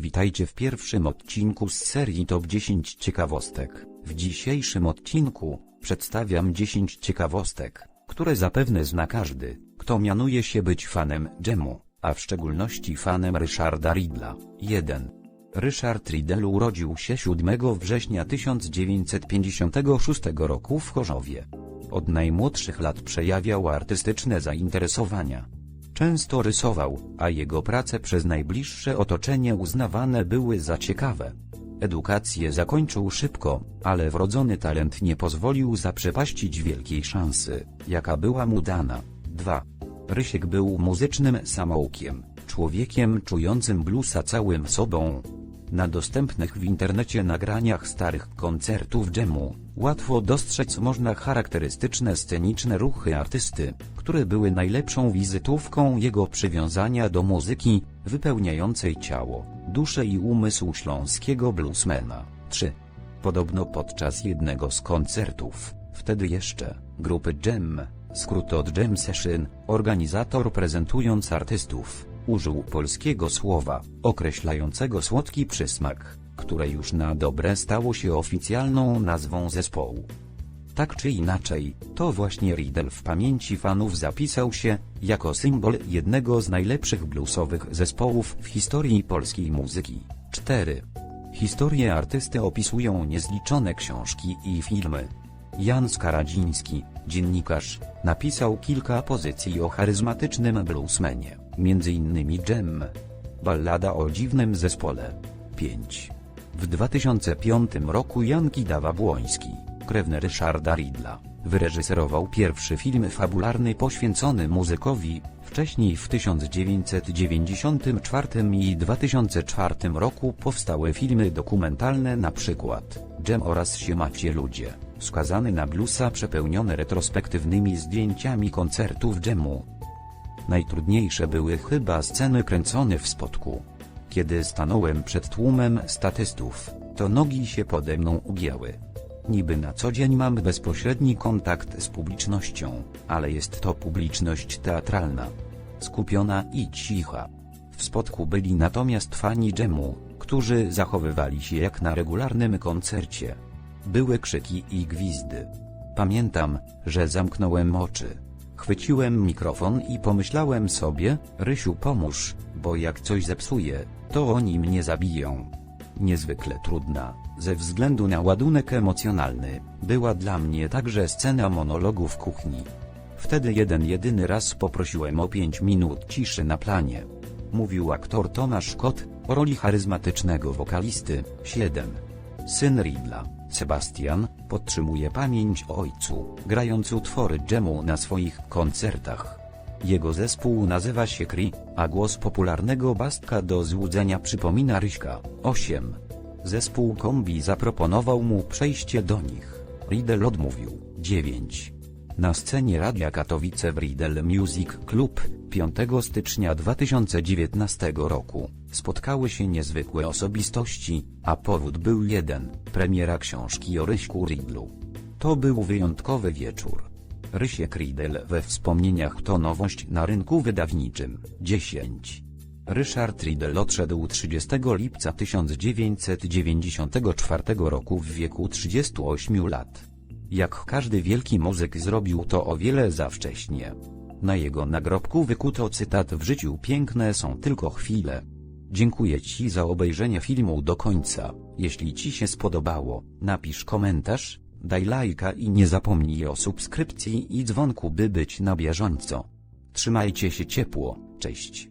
Witajcie w pierwszym odcinku z serii Top 10 ciekawostek. W dzisiejszym odcinku przedstawiam 10 ciekawostek, które zapewne zna każdy, kto mianuje się być fanem dżemu, a w szczególności fanem Ryszarda Ridla. 1. Ryszard Riddle urodził się 7 września 1956 roku w Chorzowie. Od najmłodszych lat przejawiał artystyczne zainteresowania. Często rysował, a jego prace przez najbliższe otoczenie uznawane były za ciekawe. Edukację zakończył szybko, ale wrodzony talent nie pozwolił zaprzepaścić wielkiej szansy, jaka była mu dana. 2. Rysiek był muzycznym samoukiem, człowiekiem czującym bluesa całym sobą. Na dostępnych w internecie nagraniach starych koncertów dżemu, łatwo dostrzec można charakterystyczne sceniczne ruchy artysty, które były najlepszą wizytówką jego przywiązania do muzyki, wypełniającej ciało, duszę i umysł śląskiego bluesmana. 3. Podobno podczas jednego z koncertów, wtedy jeszcze, grupy Jam, skrót od Jam Session, organizator prezentując artystów, użył polskiego słowa, określającego słodki przysmak, które już na dobre stało się oficjalną nazwą zespołu. Tak czy inaczej, to właśnie Riddle w pamięci fanów zapisał się, jako symbol jednego z najlepszych bluesowych zespołów w historii polskiej muzyki. 4. Historie artysty opisują niezliczone książki i filmy. Jan Skaradziński, dziennikarz, napisał kilka pozycji o charyzmatycznym bluesmenie, m.in. Jam. Ballada o dziwnym zespole. 5. W 2005 roku Jan Kidawa-Błoński, krewny Ryszarda Ridla, wyreżyserował pierwszy film fabularny poświęcony muzykowi, wcześniej w 1994 i 2004 roku powstały filmy dokumentalne przykład Jam oraz Siemacie Ludzie, skazany na bluesa przepełnione retrospektywnymi zdjęciami koncertów Jamu. Najtrudniejsze były chyba sceny kręcone w spotku. Kiedy stanąłem przed tłumem statystów, to nogi się pode mną ugięły. Niby na co dzień mam bezpośredni kontakt z publicznością, ale jest to publiczność teatralna. Skupiona i cicha. W spotku byli natomiast fani dżemu, którzy zachowywali się jak na regularnym koncercie. Były krzyki i gwizdy. Pamiętam, że zamknąłem oczy. Chwyciłem mikrofon i pomyślałem sobie, Rysiu pomóż, bo jak coś zepsuję, to oni mnie zabiją. Niezwykle trudna, ze względu na ładunek emocjonalny, była dla mnie także scena monologu w kuchni. Wtedy jeden jedyny raz poprosiłem o 5 minut ciszy na planie. Mówił aktor Tomasz Kot, o roli charyzmatycznego wokalisty. 7. Syn Ridla, Sebastian, podtrzymuje pamięć o ojcu, grając utwory dżemu na swoich koncertach. Jego zespół nazywa się Kri, a głos popularnego Bastka do złudzenia przypomina Ryśka. 8. Zespół kombi zaproponował mu przejście do nich. Riddle odmówił. 9. Na scenie Radia Katowice w Riddle Music Club 5 stycznia 2019 roku spotkały się niezwykłe osobistości, a powód był jeden, premiera książki o Ryśku Riddlu. To był wyjątkowy wieczór. Rysiek Riddle we wspomnieniach to nowość na rynku wydawniczym. 10. Ryszard Riddle odszedł 30 lipca 1994 roku w wieku 38 lat. Jak każdy wielki muzyk zrobił to o wiele za wcześnie. Na jego nagrobku wykuto cytat w życiu piękne są tylko chwile. Dziękuję Ci za obejrzenie filmu do końca. Jeśli Ci się spodobało, napisz komentarz, daj lajka i nie zapomnij o subskrypcji i dzwonku by być na bieżąco. Trzymajcie się ciepło, cześć.